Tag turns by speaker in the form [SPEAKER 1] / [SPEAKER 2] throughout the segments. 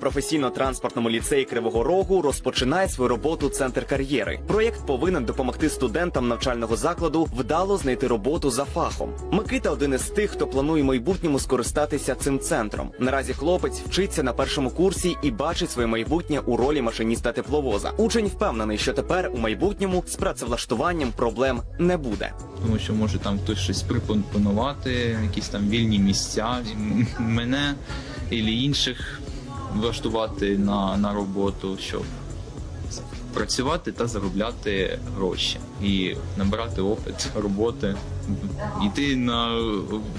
[SPEAKER 1] Професійно-транспортному ліцеї Кривого Рогу розпочинає свою роботу центр кар'єри. Проєкт повинен допомогти студентам навчального закладу вдало знайти роботу за фахом. Микита один із тих, хто планує в майбутньому скористатися цим центром. Наразі хлопець вчиться на першому курсі і бачить своє майбутнє у ролі машиніста тепловоза. Учень впевнений, що тепер у майбутньому з працевлаштуванням проблем не буде.
[SPEAKER 2] тому що може там хтось щось припонувати, якісь там вільні місця, мене і інших влаштувати на, на роботу, щоб працювати та заробляти гроші і набирати опит роботи, йти на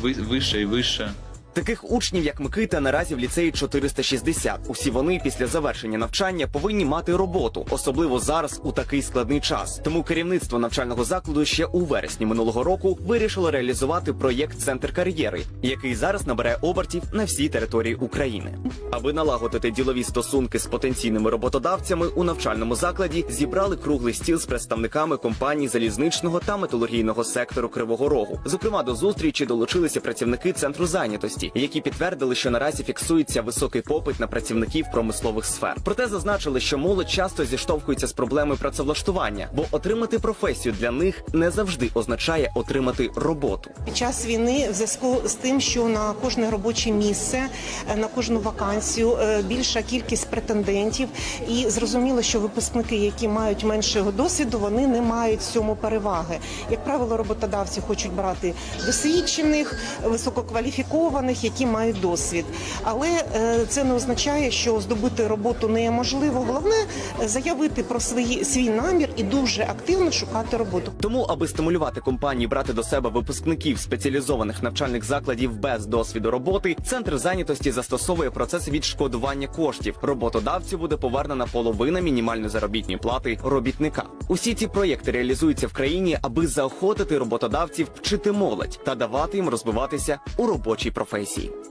[SPEAKER 2] ви- вище і вище.
[SPEAKER 1] Таких учнів, як Микита, наразі в ліцеї 460. Усі вони після завершення навчання повинні мати роботу, особливо зараз у такий складний час. Тому керівництво навчального закладу ще у вересні минулого року вирішило реалізувати проєкт Центр кар'єри, який зараз набере обертів на всій території України. Аби налагодити ділові стосунки з потенційними роботодавцями у навчальному закладі, зібрали круглий стіл з представниками компаній залізничного та металургійного сектору Кривого Рогу. Зокрема, до зустрічі долучилися працівники центру зайнятості, які підтвердили, що наразі фіксується високий попит на працівників промислових сфер. Проте зазначили, що молодь часто зіштовхується з проблемою працевлаштування, бо отримати професію для них не завжди означає отримати роботу.
[SPEAKER 3] Під час війни, в зв'язку з тим, що на кожне робоче місце, е, на кожну вакансію е, більша кількість претендентів, і зрозуміло, що випускники, які мають меншого досвіду, вони не мають в цьому переваги. Як правило, роботодавці хочуть брати досвідчених, висококваліфікованих, які мають досвід. Але е, це не означає, що здобути роботу неможливо. Головне е, заявити про свої свій намір і дуже активно шукати роботу.
[SPEAKER 1] Тому, аби стимулювати компанії брати до себе випускників спеціалізованих навчальних закладів без досвіду роботи, центр зайнятості застосовує процес відшкодування коштів. Роботодавцю буде повернена половина мінімальної заробітної плати робітника. Усі ці проєкти реалізуються в країні, аби заохотити роботодавців вчити молодь та давати їм розвиватися у робочій професії.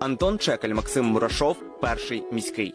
[SPEAKER 1] Антон Чекаль, Максим Мурашов, перший міський.